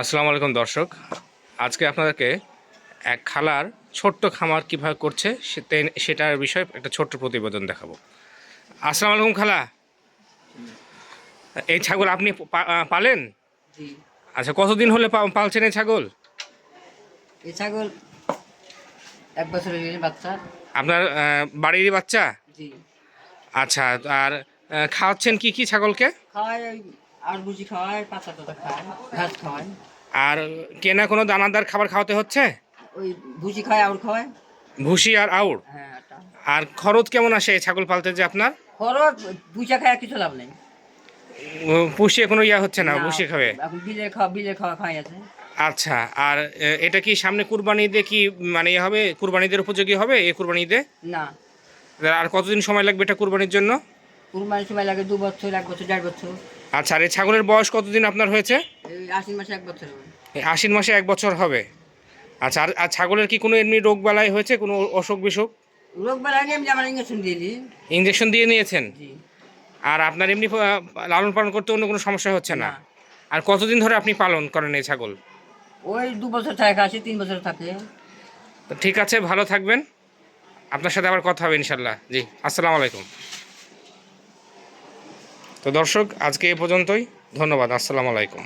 আসসালামু আলাইকুম দর্শক। আজকে আপনাদেরকে এক খালার ছোট্ট খামার কীভাবে করছে সেটার বিষয়ে একটা ছোট্ট প্রতিবেদন দেখাবো। আসসালামু আলাইকুম খালা। এই ছাগল আপনি পালেন? আচ্ছা কতদিন হলে পালছেন এই ছাগল? এই ছাগল এক বছরের বাচ্চা। আপনার বাড়িরই বাচ্চা? আচ্ছা আর খাওয়াচ্ছেন কি কি ছাগলকে? খাওয়ায় ওই আর বুঝি খাওয়ায় পাতা টাতা খায় ঘাস খাওয়ায়। আর কেনা কোনো দানাদার খাবার খাওয়াতে হচ্ছে? ওই ভুসি খায় আর খাওয়ায়। ভুসি আর আউর? হ্যাঁ আর খরচ কেমন আসে ছাগল পালতে যে আপনার? খরচ বুঝা খায় কিছু লাভ নেই। পুষিয়ে কোনো ইয়া হচ্ছে না ভুসি খাবে? এখন বিলের খাওয়া বিলের খাওয়া খাই আছে। আচ্ছা আর এটা কি সামনে কুরবানি ঈদে কি মানে ইয়ে হবে? কুরবানিদের উপযোগী হবে এই কুরবানি ঈদে? না। আর কতদিন সময় লাগবে এটা কুরবানির জন্য? কুরবানির সময় লাগে দু বছর এক বছর দেড় বছর। আচ্ছা আর এই ছাগলের বয়স কতদিন আপনার হয়েছে? এই আশ্বিন মাসে এক বছর হবে। এই আশ্বিন মাসে এক বছর হবে। আচ্ছা আর আর ছাগলের কি কোনো এমনি রোগ বালাই হয়েছে? কোনো অসুখ বিসুখ? রোগ বেলা নিয়ে আমি আমার ইঞ্জেকশন দিয়ে দিই। ইঞ্জেকশন দিয়ে নিয়েছেন? জি। আর আপনার এমনি আহ, লালন পালন করতে অন্য কোনো সমস্যা হচ্ছে না? না। আর কতদিন ধরে আপনি পালন করেন এই ছাগল? ওই দু বছর থাকে আসে তিন বছর থাকে। তো ঠিক আছে ভালো থাকবেন। আপনার সাথে আবার কথা হবে ইনশাল্লাহ। জি আসসালামু আলাইকুম। তো দর্শক আজকে এ পর্যন্তই। ধন্যবাদ আসসালামু আলাইকুম।